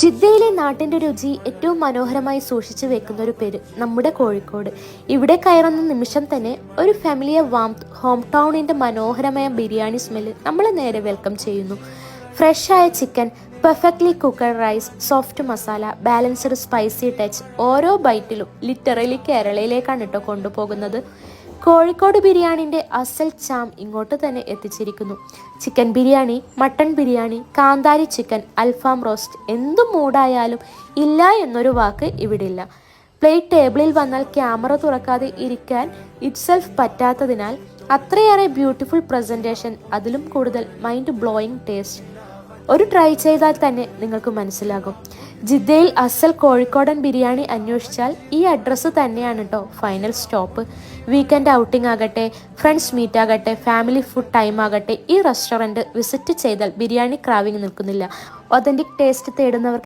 ജിദ്ദയിലെ നാട്ടിന്റെ രുചി ഏറ്റവും മനോഹരമായി സൂക്ഷിച്ചു വെക്കുന്ന ഒരു പേര് നമ്മുടെ കോഴിക്കോട്. ഇവിടെ കയറുന്ന നിമിഷം തന്നെ ഒരു ഫാമിലിയെ വാം ഹോം ടൗണിന്റെ മനോഹരമായ ബിരിയാണി സ്മെല്ല് നമ്മളെ നേരെ വെൽക്കം ചെയ്യുന്നു. ഫ്രഷായ chicken perfectly cooked rice soft masala balanced spicy touch ഓരോ ബൈറ്റിലും ലിറ്ററലി കേരളയിലേക്കാണ് കേട്ടോ കൊണ്ടുപോകുന്നത്. കോഴിക്കോട് ബിരിയാണിന്റെ അസൽ ചാം ഇങ്ങോട്ട് തന്നെ എത്തിച്ചിരിക്കുന്നു. Chicken biryani mutton biryani kanthari chicken അൽഫാം റോസ്റ്റ് എന്തു മൂടായാലും ഇല്ല എന്നൊരു വാക്ക് ഇവിടെ ഇല്ല പ്ലേറ്റ് ടേബിളിൽ വന്നാൽ ക്യാമറ തുറക്കാതെ ഇരിക്കാൻ ഇറ്റ്സെൽഫ് പറ്റാത്തതിനാൽ അത്രയേറെ ബ്യൂട്ടിഫുൾ പ്രസന്റേഷൻ അതിലും കൂടുതൽ മൈൻഡ് ബ്ലോയിങ് ടേസ്റ്റ് ഒരു ട്രൈ ചെയ്താൽ തന്നെ നിങ്ങൾക്ക് മനസ്സിലാകും. ജിദ്ദയിൽ അസൽ കോഴിക്കോടൻ ബിരിയാണി അന്വേഷിച്ചാൽ ഈ അഡ്രസ്സ് തന്നെയാണ് കേട്ടോ ഫൈനൽ സ്റ്റോപ്പ് വീക്കെൻഡ് ഔട്ടിംഗ് ആകട്ടെ ഫ്രണ്ട്സ് മീറ്റ് ആകട്ടെ ഫാമിലി ഫുഡ് ടൈം ആകട്ടെ ഈ റെസ്റ്റോറന്റ് വിസിറ്റ് ചെയ്താൽ ബിരിയാണി ക്രാവിങ് നിൽക്കുന്നില്ല. Authentic taste തേടുന്നവർക്ക്